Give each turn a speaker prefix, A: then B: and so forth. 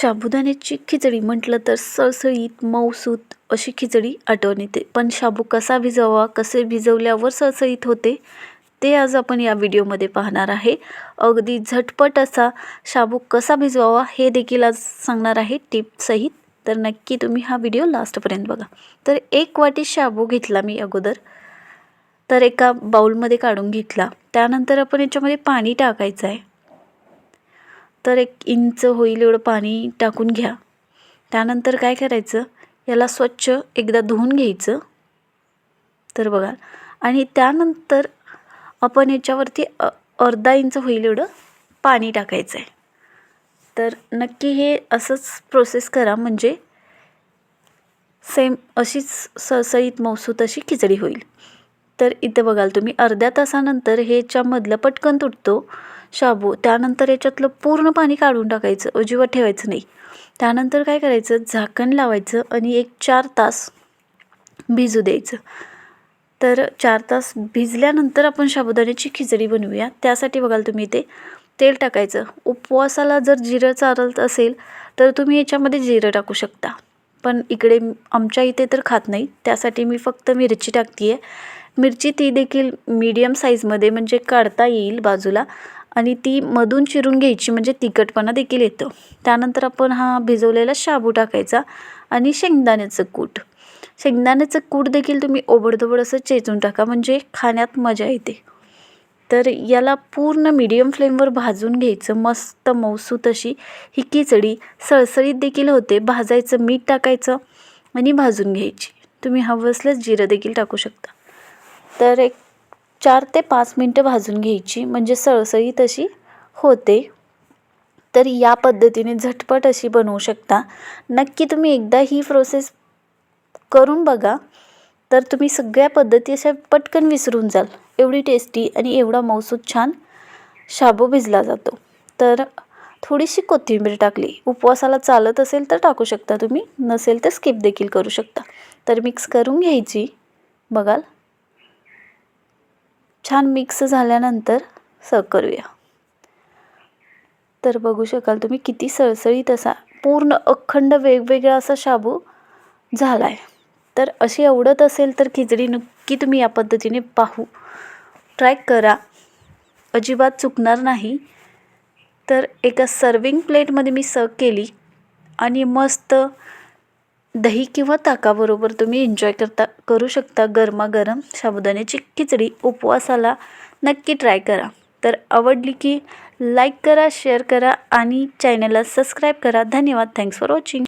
A: साबुदाण्याची खिचडी म्हटलं तर सळसळीत मऊसूत अशी खिचडी आठवण येते. पण शाबू कसा भिजवावा कसे भिजवल्यावर सळसळीत होते ते आज आपण या व्हिडिओमध्ये पाहणार आहे. अगदी झटपट असा शाबू कसा भिजवावा हे देखील आज सांगणार आहे टिपसहित तर नक्की तुम्ही हा व्हिडिओ लास्टपर्यंत बघा. तर एक वाटी शाबू घेतला मी अगोदर. तर एका बाऊलमध्ये काढून घेतला. त्यानंतर आपण याच्यामध्ये पाणी टाकायचं आहे. तर एक इंच होईल एवढं पाणी टाकून घ्या. त्यानंतर काय करायचं? याला स्वच्छ एकदा धुवून घ्यायचं. तर बघा. आणि त्यानंतर आपण याच्यावरती अ अर्धा इंच होईल एवढं पाणी टाकायचं आहे तर नक्की हे असंच प्रोसेस करा. म्हणजे सेम अशीच सळसळीत मौसूत अशी खिचडी होईल. तर इथं बघाल तुम्ही अर्ध्या तासानंतर हे याच्यामधलं पटकन तुटतो शाबू. त्यानंतर याच्यातलं पूर्ण पाणी काढून टाकायचं अजिबात ठेवायचं नाही. त्यानंतर काय करायचं? झाकण लावायचं आणि एक चार तास भिजू द्यायचं. तर चार तास भिजल्यानंतर आपण साबुदाण्याची खिचडी बनवूया. त्यासाठी बघाल तुम्ही इथे तेल टाकायचं. उपवासाला जर जिरं चालत असेल तर तुम्ही याच्यामध्ये जिरं टाकू शकता. पण इकडे आमच्या इथे तर खात नाही त्यासाठी मी फक्त मिरची टाकते आहे मिरची ती देखील मीडियम साईजमध्ये म्हणजे काढता येईल बाजूला. आणि ती मधून चिरून घ्यायची म्हणजे तिखटपणा देखील येतो. त्यानंतर आपण हा भिजवलेला शाबू टाकायचा आणि शेंगदाण्याचं कूट. शेंगदाण्याचं कूट देखील तुम्ही ओबडधोबड असं चेचून टाका म्हणजे खाण्यात मजा येते. तर याला पूर्ण मीडियम फ्लेमवर भाजून घ्यायचं मस्त मौसूत अशी ही खिचडी सळसळीत देखील होते भाजायचं मीठ टाकायचं आणि भाजून घ्यायची. तुम्ही हवं असल्यास जिरं देखील टाकू शकता. तर एक चार ते पाच मिनटं भाजून घ्यायची म्हणजे सळसळी तशी होते. तर या पद्धतीने झटपट अशी बनवू शकता. नक्की तुम्ही एकदा ही प्रोसेस करून बघा. तर तुम्ही सगळ्या पद्धती अशा पटकन विसरून जाल. एवढी टेस्टी आणि एवढा मौसूद छान शाबू भिजला जातो. तर थोडीशी कोथिंबीर टाकली. उपवासाला चालत असेल तर टाकू शकता तुम्ही. नसेल तर स्किप देखील करू शकता. तर मिक्स करून घ्यायची. बघाल. छान मिक्स झाल्यानंतर सर्व करूया. तर बघू शकाल तुम्ही किती सळसळीत असा पूर्ण अखंड वेगवेगळा असा शाबू झाला आहे तर अशी आवडत असेल तर खिचडी नक्की तुम्ही या पद्धतीने पाहू. ट्राय करा. अजिबात चुकणार नाही. तर एका सर्विंग प्लेटमध्ये मी सर्व केली आणि मस्त दही किंवा ताकाबरोबर तुम्ही एन्जॉय करता करू शकता गरमागरम साबुदाण्याची खिचडी. उपवासाला नक्की ट्राय करा. तर आवडली की लाईक करा शेअर करा आणि चॅनलला सबस्क्राईब करा. धन्यवाद. Thanks for watching